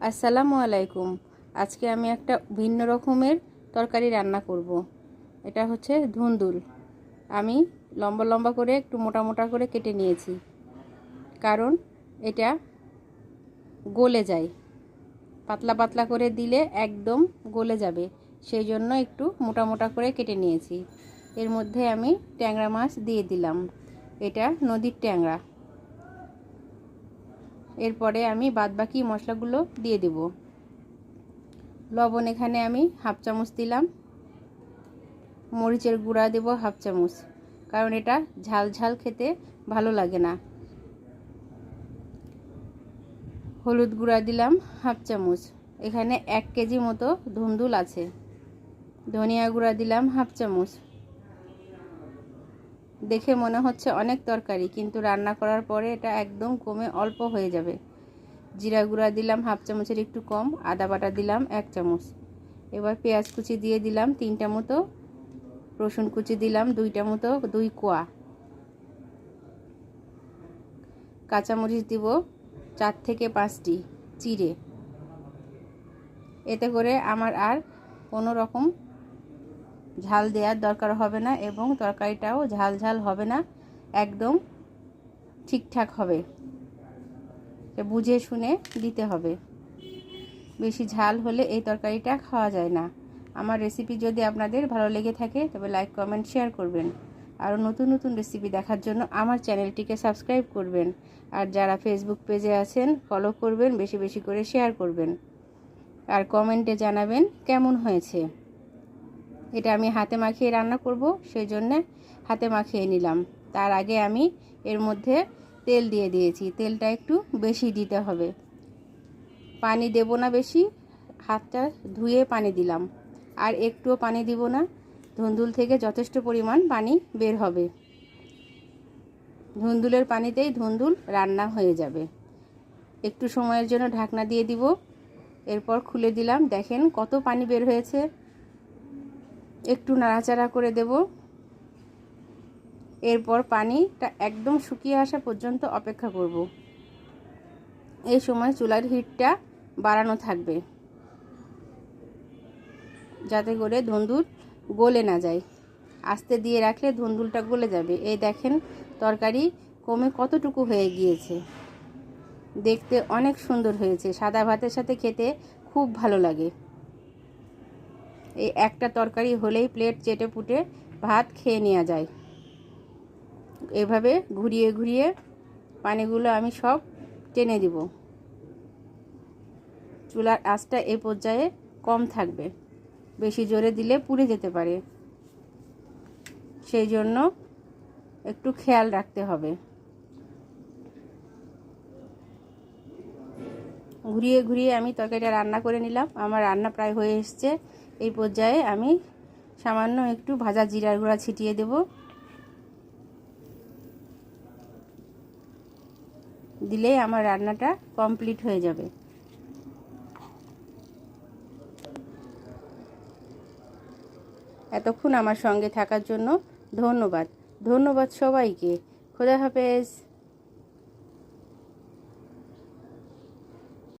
আসসালামু আলাইকুম। আজকে আমি একটা ভিন্ন রকমের তরকারি রান্না করব। এটা হচ্ছে ধুন্দুল। আমি লম্বা লম্বা করে একটু মোটা মোটা করে কেটে নিয়েছি। কারণ এটা গলে যায়। পাতলা পাতলা করে দিলে একদম গলে যাবে। সেই জন্য একটু মোটা মোটা করে কেটে নিয়েছি। এর মধ্যে আমি ট্যাংরা মাছ দিয়ে দিলাম। এটা নদীর ট্যাংরা। এরপরে আমি বাদবাকি মশলাগুলো দিয়ে দেব। লবণ এখানে আমি হাফ চামচ দিলাম। মরিচের গুঁড়া দেব হাফ চামচ, কারণ এটা ঝাল ঝাল খেতে ভালো লাগে না। হলুদ গুঁড়া দিলাম হাফ চামচ, এখানে এক কেজি মতো ধুন্দুল আছে। ধনিয়া গুঁড়া দিলাম হাফ চামচ। দেখে মনে হচ্ছে অনেক তরকারি, কিন্তু রান্না করার পরে এটা একদম কমে অল্প হয়ে যাবে। জিরা গুঁড়া দিলাম হাফ চামচের একটু কম, আদা বাটা দিলাম এক চামচ। এবার পেঁয়াজ কুচি দিয়ে দিলাম তিনটা মতো, রসুন কুচি দিলাম দুইটা মতো, দুই কোয়া। কাঁচামরিচ দিব চার থেকে পাঁচটি চিড়ে। এতে করে আমার আর কোনো রকম ঝাল দেওয়ার দরকার হবে না এবং তরকারিটাও ঝাল ঝাল হবে না, একদম ঠিকঠাক হবে। বুঝে শুনে দিতে হবে। বেশি ঝাল হলে এই তরকারিটা খাওয়া যায় না। আমার রেসিপি যদি আপনাদের ভালো লেগে থাকে, তবে লাইক কমেন্ট শেয়ার করবেন। আরও নতুন নতুন রেসিপি দেখার জন্য আমার চ্যানেলটিকে সাবস্ক্রাইব করবেন। আর যারা ফেসবুক পেজে আছেন ফলো করবেন, বেশি বেশি করে শেয়ার করবেন। আর কমেন্টে জানাবেন কেমন হয়েছে। এটা আমি হাতে মাখিয়ে রান্না করব সেই জন্যে হাতে মাখিয়ে নিলাম। তার আগে আমি এর মধ্যে তেল দিয়ে দিয়েছি। তেলটা একটু বেশি দিতে হবে। পানি দেব না বেশি, হাতটা ধুয়ে পানি দিলাম। আর একটুও পানি দিব না। ধুন্দুল থেকে যথেষ্ট পরিমাণ পানি বের হবে। ধুন্দুলের পানিতেই ধুন্দুল রান্না হয়ে যাবে। একটু সময়ের জন্য ঢাকনা দিয়ে দিব। এরপর খুলে দিলাম। দেখেন কত পানি বের হয়েছে। একটু নাড়াচাড়া করে দেব। এরপর পানিটা একদম শুকিয়ে আসা পর্যন্ত অপেক্ষা করব। এই সময় চুলার হিটটা বাড়ানো থাকবে। যাতে করে ধুন্দুল গলে না যায়। আস্তে দিয়ে রাখলে ধুন্দুলটা গলে যাবে। এই দেখেন তরকারি কমে কতটুকু হয়ে গিয়েছে। দেখতে অনেক সুন্দর হয়েছে। সাদা ভাতের সাথে খেতে খুব ভালো লাগে। এই একটা তরকারি হলেই প্লেট চেটে পুটে ভাত খেয়ে নেওয়া যায়। এভাবে ঘুরিয়ে ঘুরিয়ে পানিগুলো আমি সব টেনে দিব। চুলার আঁচটা এ পর্যায়ে কম থাকবে। বেশি জোরে দিলে পুড়ে যেতে পারে। সেই জন্য একটু খেয়াল রাখতে হবে। ঘুরিয়ে ঘুরিয়ে আমি তরকারিটা রান্না করে নিলাম। আমার রান্না প্রায় হয়ে এসছে। এই পর্যায়ে আমি সামান্য একটু ভাজা জিরার গুঁড়া ছিটিয়ে দেব। দিলেই আমার রান্নাটা কমপ্লিট হয়ে যাবে। এতক্ষণ আমার সঙ্গে থাকার জন্য ধন্যবাদ। ধন্যবাদ সবাইকে। খোদা হাফেজ।